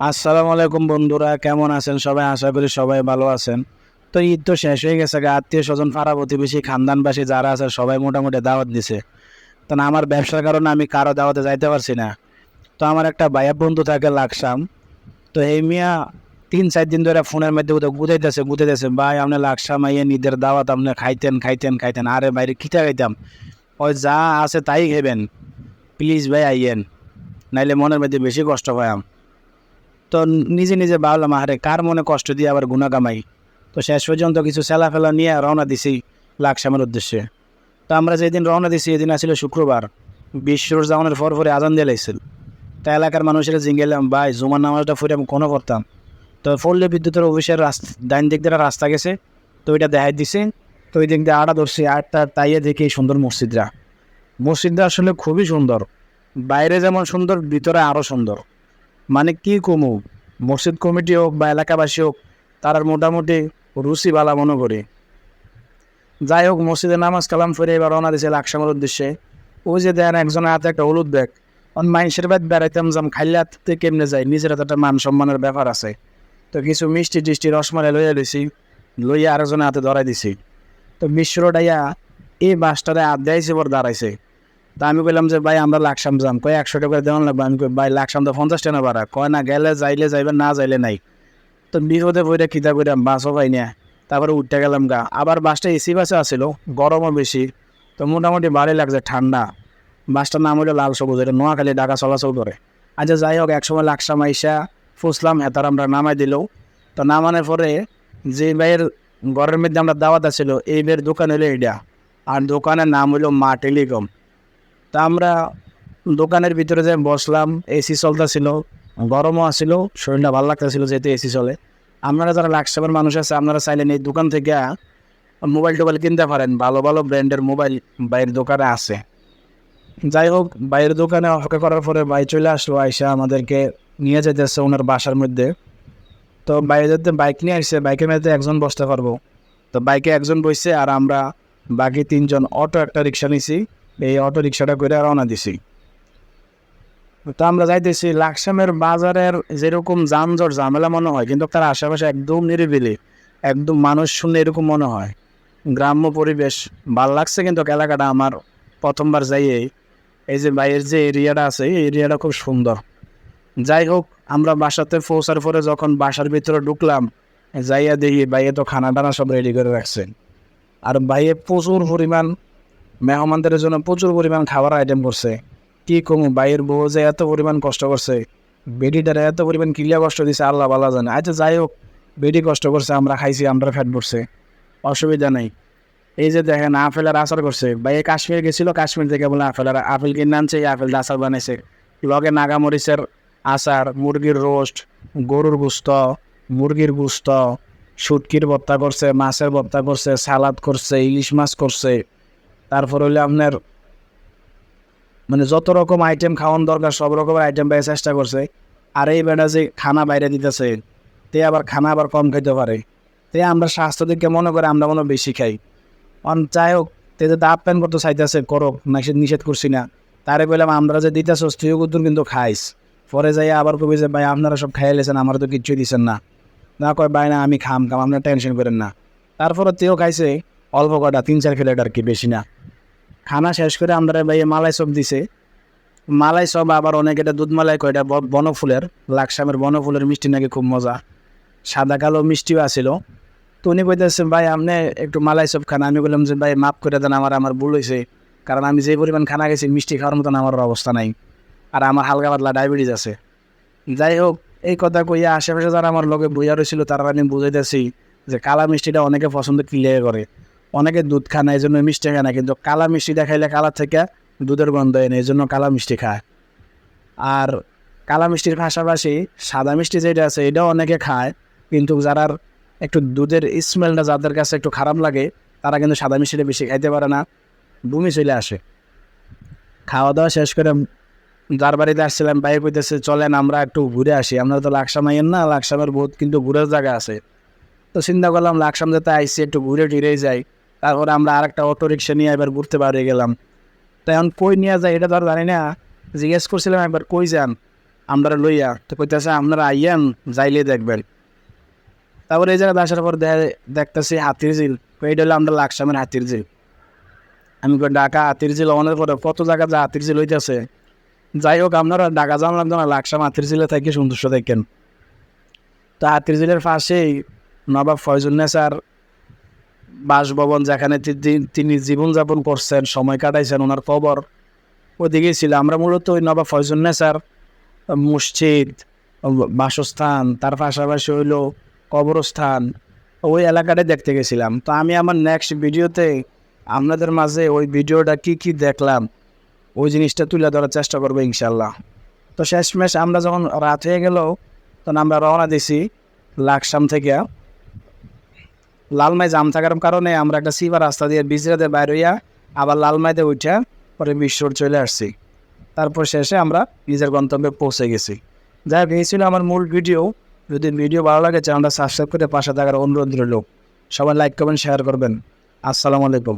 আসসালামু আলাইকুম বন্ধুরা, কেমন আছেন সবাই? আশা করি সবাই ভালো আছেন। তো ঈদ তো শেষ হয়ে গেছে গা, আত্মীয় স্বজন, পাড়া প্রতিবেশী, খানদানবাসী যারা আছে, সবাই মোটামুটি দাওয়াত দিছে। তো না, আমার ব্যবসার কারণে আমি কারও দাওয়াতে যাইতে পারছি না। তো আমার একটা ভাইয়া বন্ধু থাকে লাকসাম। তো এই মিয়া তিন, চার দিন ধরে ফোনের মধ্যে কোথাও গুদাইতেছে গুদাইতেছে ভাই, আপনি লাকসাম আইয়ে ঈদের দাওয়াত আপনি খাইতেন খাইতেন খাইতেন। আরে বাইরে খিতা খাইতাম ওই যা আছে তাই খেবেন প্লিজ ভাই, আইয়েন। নাইলে মনের মধ্যে বেশি কষ্ট পায়াম তো নিজে নিজে ভাবলাম আরে কার মনে কষ্ট দিয়ে আবার গুণা কামাই? তো শেষ পর্যন্ত কিছু সেলা ফেলা নিয়ে রওনা দিছি লাকসামের উদ্দেশ্যে। তো আমরা যেদিন রওনা দিছি, এদিন আসলে শুক্রবার। বিশ্বর জামানের পর পরে আজান দিয়ে লাইছিল। তা এলাকার মানুষেরা জিঙ্গেলাম ভাই, জুমার নামাজটা ফুরে আমি কোনো করতাম। তো ফল্লে বিদ্যুতের অফিসের রাস্তা, ডাইন দিক দিয়ে রাস্তা গেছে, তো ওইটা দেখাই দিছে। তো ওই দিক দিয়ে আড়া ধরছি আটটা তাইয়ে দেখি সুন্দর মসজিদরা মসজিদটা আসলে খুবই সুন্দর। বাইরে যেমন সুন্দর, ভিতরে আরও সুন্দর। মানে কি কমু? মসজিদ কমিটি হোক বা এলাকাবাসী হোক তার মোটামুটি রুচি বালা মনে করি। যাই হোক, মসজিদে নামাজ কালাম ফিরে এবার রওনা দিয়েছে লাকসামের উদ্দেশ্যে। ওই যে দেন একজনের হাতে একটা হলুদ ব্যাগ। অন মাইন্সের বাদ বেড়াইতাম যাম খাইলে হাতে কেমনে যাই? নিজের হাতে একটা মান সম্মানের ব্যাপার আছে। তো কিছু মিষ্টি টিষ্টি রসমালাই লইয়া দিছি লইয়া আরেকজনের হাতে ধরাই দিছি। তো মিশ্রটাইয়া এই বাসটারে দেয়াইছে পর দাঁড়াইছে। তা আমি বললাম যে, ভাই, আমরা লাকসাম যাম। কয়, একশো টাকা দেওয়ান লাগবে। আমি ভাই, লাকসাম তো পঞ্চাশ টাকা ভাড়া। কয়, না, গেলে যাইলে যাইবে, না যাইলে নাই। তো বিপদে বইটা খিতা করিলাম বাসও পাই না। তারপরে উঠতে গেলাম গা। আবার বাসটা এসি বাসে আসছিল গরমও বেশি। তো মোটামুটি ভালোই লাগছে, ঠান্ডা। বাসটার নাম হলো লাল সবুজ, এটা নোয়াখালী ঢাকা চলাচল করে। আচ্ছা যাই হোক, একসময় লাকসাম আইসা ফুসলাম হেতার আমরা নামাই দিলেও তো নামানোর পরে যে ভাইয়ের ঘরের মধ্যে আমরা দাওয়াত আছিল, এই ভাইয়ের দোকান হলো এইটা আর দোকানের নাম হলো মা টেলিকম তা আমরা দোকানের ভিতরে যে বসলাম এসি চলতেছিল, গরমও আসছিল শরীরটা ভালো লাগতেছিল যেহেতু এসি চলে। আপনারা যারা লাকসামের মানুষ আছে, আপনারা চাইলেন এই দোকান থেকে মোবাইল টোবাইল কিনতে পারেন। ভালো ভালো ব্র্যান্ডের মোবাইল বাইরের দোকানে আছে। যাই হোক, বাইরের দোকানে অপেক্ষা করার পরে বাই চলে আসলো, আইসা আমাদেরকে নিয়ে যেতেছে ওনার বাসার মধ্যে। তো বাইরে যেতে বাইক নিয়ে আসছে, বাইকের মধ্যে একজন বসতে পারব। তো বাইকে একজন বসছে আর আমরা বাকি তিনজন অটো, একটা রিক্সা নিছি। এই অটো রিক্সাটা করে রওনা দিছি। তো আমরা যাইতেছি লাকসামের বাজারের যেরকম যানজট ঝামেলা মনে হয়, কিন্তু তার আশেপাশে একদম নিরিবিলি, একদম মানুষ শুনে এরকম মনে হয়। গ্রাম্য পরিবেশ, ভালো লাগছে কিন্তু এলাকাটা আমার প্রথমবার যাইয়ে। এই যে বাইরের যে এরিয়াটা আছে, এই এরিয়াটা খুব সুন্দর। যাই হোক, আমরা বাসাতে পৌঁছার পরে যখন বাসার ভিতরে ঢুকলাম, যাইয়া দেখি বাইরে তো খানা টানা সব রেডি করে রাখছেন আর বাইরে প্রচুর পরিমাণ মেহমানদের জন্য প্রচুর পরিমাণ খাবার আইটেম করছে। কি কমু বাইরের বউ যে এত পরিমাণ কষ্ট করছে বেডিটারে এত পরিমাণ কিলিয়া কষ্ট দিছে, আল্লাহ বালা জানে। আচ্ছা যাই হোক বেডি কষ্ট করছে, আমরা খাইছি, আমরা ফ্যাট পড়ছে অসুবিধা নেই। এই যে দেখেন, আপেলের আচার করছে। ভাই কাশ্মীর গেছিল, কাশ্মীর থেকে বলে আপেলের আপেল কিনে আনছে, এই আপেল আচার বানাইছে। লগে নাগামরিচের আচার, মুরগির রোস্ট গরুর গুস্ত, মুরগির গুস্ত, শুটকির ভর্তা করছে, মাছের ভর্তা করছে, সালাদ করছে, ইলিশ মাছ করছে। তারপর হইলে আপনার মানে যত রকম আইটেম খাওয়ান দরকার, সব রকমের আইটেম পাই চেষ্টা করছে। আর এই বেটা যে খানা বাইরে দিতেছে, তে আবার খানা আবার কম খাইতে পারে। তে আমরা স্বাস্থ্য দিকে মনে করে আমরা মনে বেশি খাই। অন যাই হোক, তে যে দাপ প্যান করতে চাইতেছে করো না সে নিষেধ করছি না। তারে বললাম আমরা যে দিতেছ, তুইও কুদ্দুর কিন্তু খাইস। পরে যাই আবার কবি যে, ভাই, আপনারা সব খাইয়ে লেছেন, আমার তো কিচ্ছুই দিচ্ছেন না। না কয়, ভাই, না, আমি খাম খাম, আপনারা টেনশন করেন না। তারপরে তেও খাইছে অল্প কটা তিন, চার প্লেট আর কি বেশি না। খানা শেষ করে আমরা ভাই মালাই সব দিছে। মালাই সব আবার অনেক এটা দুধ মালাই কয়, এটা ব- বনফুলের, লাকসামের বনফুলের মিষ্টি নাকি খুব মজা। সাদা কালো মিষ্টিও আছিল। তো উনি কইতেছে ভাই, আপনি একটু মালাই সব খানা। আমি বললাম যে, ভাই, মাফ করে দেন, আমার আমার ভুল হয়েছে কারণ আমি যে পরিমাণ খানা গেছি মিষ্টি খাওয়ার মতন আমার অবস্থা নাই। আর আমার হালকা পাতলা ডায়াবেটিস আছে। যাই হোক, এই কথা কইয়া আশেপাশে যারা আমার লগে বইয়া রয়েছিল তারা আমি বুঝাইতেছি যে, কালা মিষ্টিটা অনেকে পছন্দ ক্লিয়ার করে। অনেকে দুধ খায় না এই জন্য মিষ্টি খায় না, কিন্তু কালা মিষ্টি দেখাইলে কালার থেকে দুধের গন্ধ এনে এই জন্য কালা মিষ্টি খায়। আর কালা মিষ্টির পাশাপাশি সাদা মিষ্টি যেটা আছে, এটাও অনেকে খায়, কিন্তু যারা একটু দুধের স্মেলটা যাদের কাছে একটু খারাপ লাগে, তারা কিন্তু সাদা মিষ্টিটা বেশি খাইতে পারে না। বমি চলে আসে। খাওয়া দাওয়া শেষ করে যার বাড়িতে আসছিলাম বাইরে কইতেছে, চলেন আমরা একটু ঘুরে আসি। আমরা তো লাকসাম আইয়েন না, লাকসামের বহুত কিন্তু ঘুরের জায়গা আছে। তো চিন্তা করলাম, লাকসাম যেতে আইসি, একটু ঘুরে টুরেই যাই। তারপরে আমরা আরেকটা অটো রিক্সা নিয়ে এবার ঘুরতে পারে গেলাম। তো এখন কই নিয়ে যায় এটা তো আর জানি না। জিজ্ঞেস করছিলাম একবার, কই যান? আমরা লইয়া, তো কইতেছে, আপনারা আইয়ান, যাইলে দেখবেন। তারপরে এই জায়গায় আসার পর দেখতেছি হাতির ঝিল। এইটা হলো আমরা লাকসামের হাতির ঝিল। আমি ঢাকা হাতির ঝিল অনেক পরে কত জায়গা যা হাতির ঝিল হইতেছে? যাই হোক, আপনারা ঢাকা জানলাম না লাকসাম হাতির ঝিলে থাকি সন্তুষ্ট থাকেন। তো হাতির ঝিলের পাশেই নবাব ফয়জুন্নেসার বাসভবন যেখানে তিনি জীবনযাপন করছেন, সময় কাটাইছেন, ওনার কবর ওদিকেই ছিল। আমরা মূলত ওই নবাব ফয়জুন্নেসার মসজিদ, বাসস্থান, তার পাশাপাশি হইল কবরস্থান, ওই এলাকাটাই দেখতে গেছিলাম। তো আমি আমার নেক্সট ভিডিওতে আপনাদের মাঝে ওই ভিডিওটা কি কি দেখলাম, ওই জিনিসটা তুলে ধরার চেষ্টা করব ইনশাল্লাহ। তো শেষমেশ আমরা যখন রাত হয়ে গেল, তখন আমরা রওনা দিছি লাকসাম থেকে। লালমাই জাম থাকার কারণে আমরা একটা সিবা রাস্তা দিয়ে বিজরাতে বাইর হইয়া আবার লালমাইতে উঠে পরে বিশ্বর চলে আসছি। তারপর শেষে আমরা নিজের গন্তব্যে পৌঁছে গেছি। যাই হোক, এই ছিল আমার মূল ভিডিও। যদি ভিডিও ভালো লাগে, চ্যানেলটা সাবস্ক্রাইব করে পাশে থাকার অনুরোধ রইল। সবাই লাইক করবেন শেয়ার করবেন। আসসালামু আলাইকুম।